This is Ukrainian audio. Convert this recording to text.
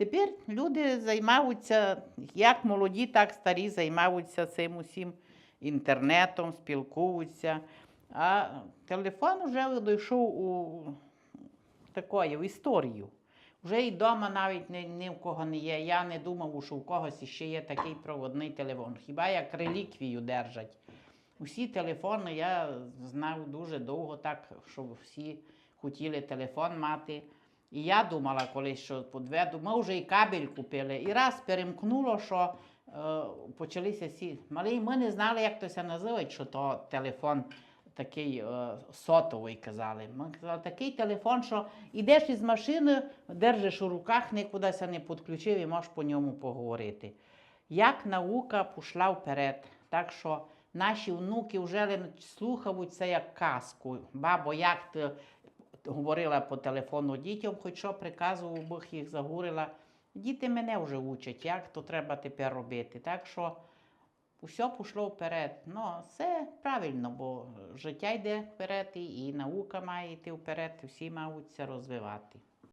Тепер люди займаються, як молоді, так старі, займаються цим усім інтернетом, спілкуються. А телефон вже дійшов у такої, в історію. Вже і вдома навіть ні, ні в кого не є. Я не думав, що у когось ще є такий проводний телефон. Хіба як реліквію держать. Усі телефони я знав дуже довго так, що всі хотіли телефон мати. І я думала колись, що подведу. Ми вже і кабель купили. І раз перемкнуло, що е, почалися всі. Малі, ми не знали, як то це називають, що то телефон такий е, сотовий казали. Ми казали, такий телефон, що йдеш із машини, держиш у руках, нікудися не підключив і можеш по ньому поговорити. Як наука пішла вперед, так що наші внуки вже слухають це як казку. Бабо, як ти говорила по телефону дітям, хоч що приказував, Бог їх загурила. Діти мене вже учать, як то треба тепер робити. Так що все пішло вперед. Ну, це правильно, бо життя йде вперед, і наука має йти вперед, всі мають це розвивати.